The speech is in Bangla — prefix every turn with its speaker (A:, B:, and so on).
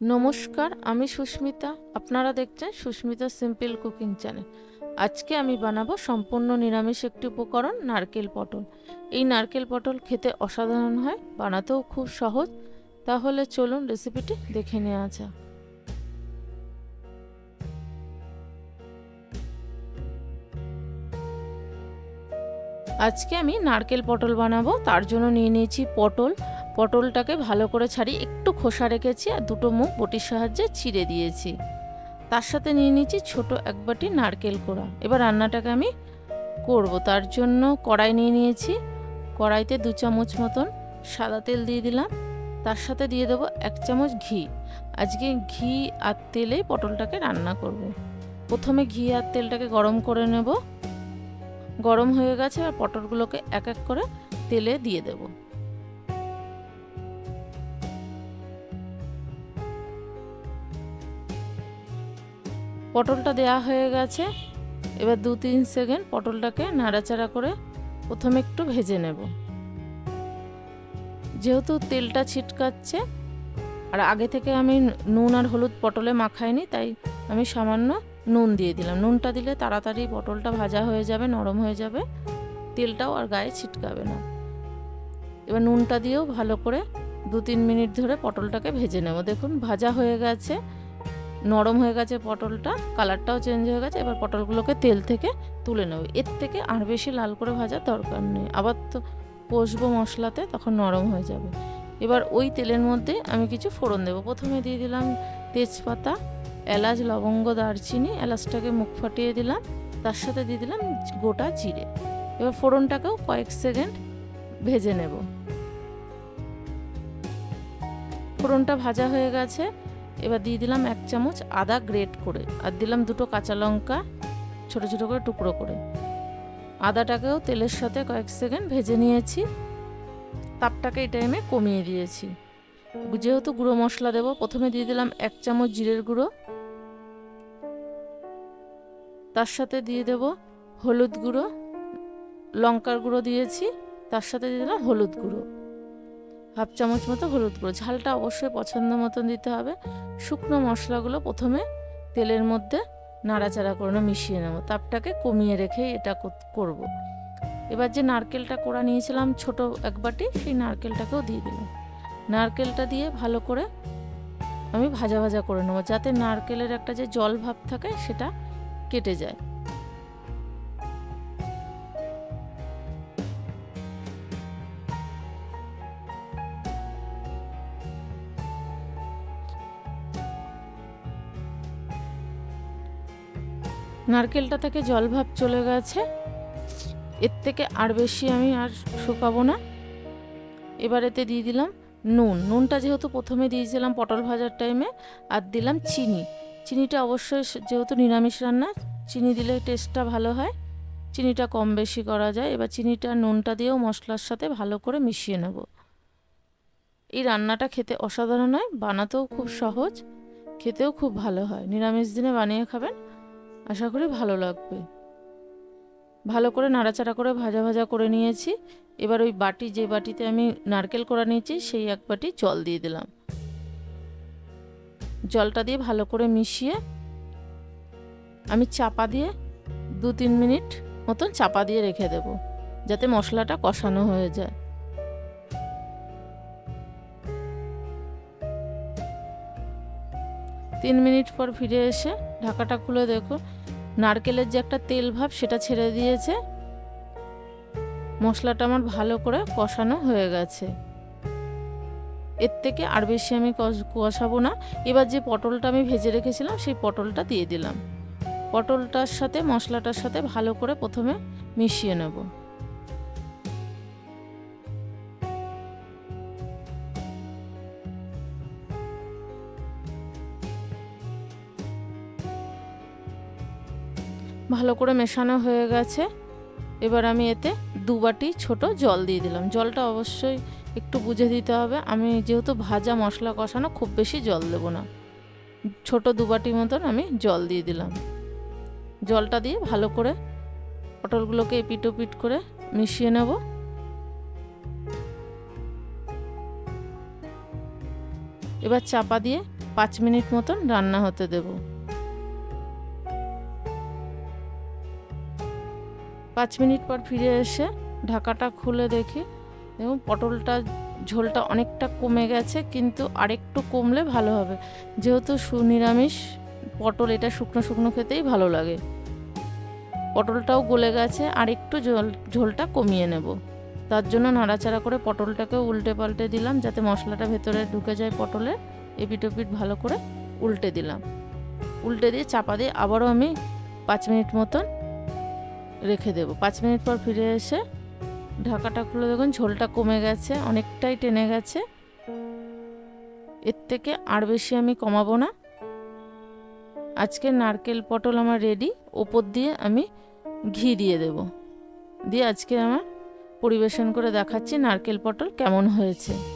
A: নমস্কার, আমি সুস্মিতা। আপনারা দেখছেন সুস্মিতা সিম্পল কুকিং চ্যানেল। আজকে আমি বানাবো সম্পূর্ণ নিরামিষ একটি উপকরণ, নারকেল পটল। এই নারকেল পটল খেতে অসাধারণ হয়, বানাতেও খুব সহজ। তাহলে চলুন রেসিপিটি দেখে নেওয়া যাক। আজকে আমি নারকেল পটল বানাবো, তার জন্য নিয়ে নিয়েছি পটল। পটলটাকে ভালো করে ছাড়িয়ে একটু খোসা রেখেছি আর দুটো মুখ বটির সাহায্যে ছিঁড়ে দিয়েছি। তার সাথে নিয়ে নিয়েছি ছোট এক বাটি নারকেল কোড়া। এবার রান্নাটাকে আমি করব। তার জন্য কড়াই নিয়ে নিয়েছি। কড়াইতে দু চামচ মতন সাদা তেল দিয়ে দিলাম। তার সাথে দিয়ে দেবো এক চামচ ঘি। আজকে ঘি আর তেলেই পটলটাকে রান্না করব। প্রথমে ঘি আর তেলটাকে গরম করে নেব। গরম হয়ে গেছে আর পটলগুলোকে এক এক করে তেলে দিয়ে দেবো। পটলটা দেয়া হয়ে গেছে। এবার দু তিন সেকেন্ড পটলটাকে নাড়াচাড়া করে প্রথমে একটু ভেজে নেব। যেহেতু তেলটা ছিটকাচ্ছে, আর আগে থেকে আমি নুন আর হলুদ পটলে মাখাইনি, তাই আমি সামান্য নুন দিয়ে দিলাম। নুনটা দিলে তাড়াতাড়ি পটলটা ভাজা হয়ে যাবে, নরম হয়ে যাবে। তেলটাও আর গায়ে ছিটকাবে না। এবার নুনটা দিয়েও ভালো করে দু তিন মিনিট ধরে পটলটাকে ভেজে নেব। দেখুন, ভাজা হয়ে গেছে। নরম হয়ে গেছে পটলটা, কালারটাও চেঞ্জ হয়ে গেছে, এবার পটলগুলোকে তেল থেকে তুলে নেব। এর থেকে আর বেশি লাল করে ভাজার দরকার নেই। আবার তো কষবো মশলাতে, তখন নরম হয়ে যাবে। এবার ওই তেলের মধ্যে আমি কিছু ফোড়ন দেবো। প্রথমে দিয়ে দিলাম তেজপাতা, এলাচ, লবঙ্গ, দারচিনি, এলাচটাকে মুখ ফাটিয়ে দিলাম। তার সাথে দিয়ে দিলাম গোটা জিরে। এবার ফোড়নটাকেও কয়েক সেকেন্ড ভেজে নেব। ফোড়নটা ভাজা হয়ে গেছে। এবার দিয়ে দিলাম এক চামচ আদা গ্রেট করে আর দিলাম দুটো কাঁচা লঙ্কা ছোট ছোট করে টুকরো করে। আদাটাকেও তেলের সাথে কয়েক সেকেন্ড ভেজে নিয়েছি। তাপটাকে এই টাইমে কমিয়ে দিয়েছি। যেহেতু গুঁড়ো মশলা দেবো, প্রথমে দিয়ে দিলাম এক চামচ জিরের গুঁড়ো। তার সাথে দিয়ে দেব হলুদ গুঁড়ো। লঙ্কার গুঁড়ো দিয়েছি, তার সাথে দিয়ে দিলাম হলুদ গুঁড়ো। হাফ চামচ মতো হলুদ গুঁড়ো। ঝালটা অবশ্যই পছন্দ মতন দিতে হবে। শুকনো মশলাগুলো প্রথমে তেলের মধ্যে নাড়াচাড়া করে মিশিয়ে নেব। তাপটাকে কমিয়ে রেখে এটা করব। এবার যে নারকেলটা কোড়া নিয়েছিলাম ছোট এক বাটি, সেই নারকেলটাকেও দিয়ে দিলাম নারকেলটা দিয়ে ভালো করে আমি ভাজা ভাজা করে নেব, যাতে নারকেলের একটা যে জল ভাব থাকে, সেটা কেটে যায়। নারকেলটা থেকে জলভাব চলে গেছে। এর থেকে আর বেশি আমি আর শুকাবো না। এবার এতে দিয়ে দিলাম নুন। নুনটা যেহেতু প্রথমে দিয়েছিলাম পটল ভাজার টাইমে আর দিলাম চিনি। চিনিটা অবশ্যই যেহেতু নিরামিষ রান্না, চিনি দিলে টেস্টটা ভালো হয়। চিনিটা কম বেশি করা যায়। এবার চিনিটা, নুনটা দিয়েও মশলার সাথে ভালো করে মিশিয়ে নেব। এই রান্নাটা খেতে অসাধারণ হয়। বানাতেও খুব সহজ, খেতেও খুব ভালো হয়। নিরামিষ দিনে বানিয়ে খাবেন। আশা করি ভালো লাগবে। ভালো করে নাড়াচাড়া করে ভাজা ভাজা করে নিয়েছি। এবার ওই বাটি, যে বাটিতে আমি নারকেল করা নিয়েছি, সেই এক বাটি জল দিয়ে দিলাম। জলটা দিয়ে ভালো করে মিশিয়ে আমি চাপা দিয়ে দু তিন মিনিট মতন চাপা দিয়ে রেখে দেব, যাতে মশলাটা কষানো হয়ে যায়। তিন মিনিট পর ফিরে এসে ঢাকাটা খুলে দেখো। নারকেলের যে একটা তেল ভাব সেটা ছেড়ে দিয়েছে। মশলাটা আমার ভালো করে কষানো হয়ে গেছে। এর থেকে আর বেশি আমি কষাবো না। এবার যে পটলটা আমি ভেজে রেখেছিলাম, সেই পটলটা দিয়ে দিলাম। পটলটার সাথে, মশলাটার সাথে ভালো করে প্রথমে মিশিয়ে নেব। ভালো করে মেশানো হয়ে গেছে। এবার আমি এতে দু বাটি ছোট জল দিয়ে দিলাম। জলটা অবশ্যই একটু বুঝে দিতে হবে। আমি যেহেতু ভাজা মশলা কষানো খুব বেশি জল দেব না। ছোট দু বাটি মতন আমি জল দিয়ে দিলাম। জলটা দিয়ে ভালো করে পটলগুলোকে এপিট পিট করে মিশিয়ে নেব। এবার চাপা দিয়ে পাঁচ মিনিট মতন রান্না হতে দেব। পাঁচ মিনিট পর ফিরে এসে ঢাকাটা খুলে দেখি। এবং পটলটা, ঝোলটা অনেকটা কমে গেছে, কিন্তু আরেকটু কমলে ভালো হবে। যেহেতু সু নিরামিষ পটল এটা শুকনো শুকনো খেতেই ভালো লাগে। পটলটাও গলে গেছে, আর একটু ঝোল, ঝোলটা কমিয়ে নেব। তার জন্য নাড়াচাড়া করে পটলটাকে উল্টে পাল্টে দিলাম, যাতে মশলাটা ভেতরে ঢুকে যায় পটলে। এপিট ওপিট ভালো করে উল্টে দিলাম। উল্টে দিয়ে চাপা দিয়ে আবারও আমি পাঁচ মিনিট মতন রেখে দেবো। পাঁচ মিনিট পর ফিরে এসে ঢাকাটা খুলে দেখুন, ঝোলটা কমে গেছে, অনেকটাই টেনে গেছে। এর থেকে আর বেশি আমি কমাবো না। আজকে নারকেল পটল আমার রেডি ওপর দিয়ে আমি ঘি দিয়ে দেব। দিয়ে আজকে আমার পরিবেশন করে দেখাচ্ছি নারকেল পটল কেমন হয়েছে।